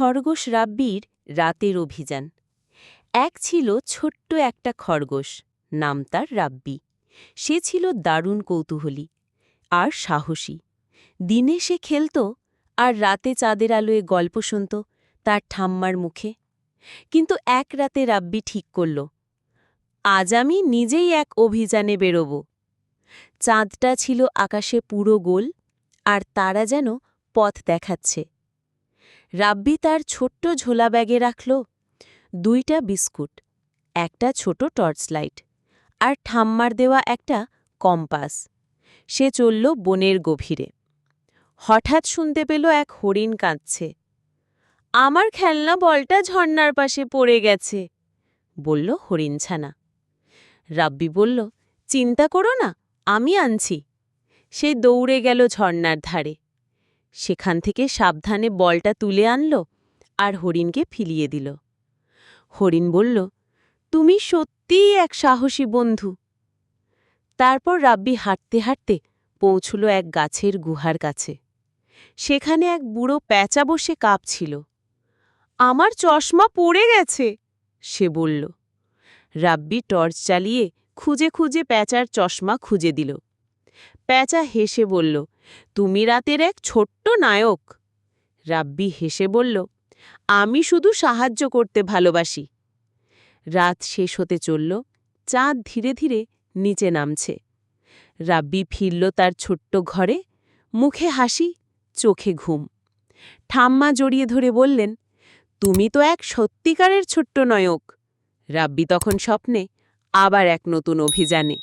খরগোশ রাব্বির রাতের অভিযান। এক ছিল ছোট্ট একটা খরগোশ, নাম তার রাব্বি। সে ছিল দারুণ কৌতূহলী আর সাহসী। দিনে সে খেলত আর রাতে চাঁদের আলোয় গল্প শুনত তার ঠাম্মার মুখে। কিন্তু এক রাতে রাব্বি ঠিক করল, আজ আমি নিজেই এক অভিযানে বেরোব। চাঁদটা ছিল আকাশে পুরো গোল আর তারা যেন পথ দেখাচ্ছে। রাব্বি তার ছোট্ট ঝোলা ব্যাগে রাখল। দুইটা বিস্কুট, একটা ছোট টর্চ লাইট আর ঠাম্মার দেওয়া একটা কম্পাস। সে চলল বনের গভীরে। হঠাৎ শুনতে পেল এক হরিণ কাঁদছে। আমার খেলনা বলটা ঝর্ণার পাশে পড়ে গেছে বলল হরিণছানা। রাব্বি বলল, চিন্তা করো না, আমি আনছি। সে দৌড়ে গেল ঝর্ণার ধারে। সেখান থেকে সাবধানে বলটা তুলে আনল আর হরিণকে ফিলিয়ে দিল। হরিণ বলল, তুমি সত্যিই এক সাহসী বন্ধু। তারপর রাব্বি হাঁটতে হাঁটতে পৌঁছল এক গাছের গুহার কাছে। সেখানে এক বুড়ো প্যাঁচা বসে কাঁপছিল। আমার চশমা পড়ে গেছে, সে বলল। রাব্বি টর্চ চালিয়ে খুঁজে খুঁজে প্যাঁচার চশমা খুঁজে দিল। প্যাঁচা হেসে বলল তুমি রাতের এক ছোট্ট নায়ক। রাব্বি হেসে বলল, আমি শুধু সাহায্য করতে ভালোবাসি। রাত শেষ হতে চলল, চাঁদ ধীরে ধীরে নিচে নামছে। রাব্বি ফিরল তার ছোট্ট ঘরে, মুখে হাসি, চোখে ঘুম। ঠাম্মা জড়িয়ে ধরে বললেন, তুমি তো এক সত্যিকারের ছোট্ট নয়ক। রাব্বি তখন স্বপ্নে আবার এক নতুন অভিযানে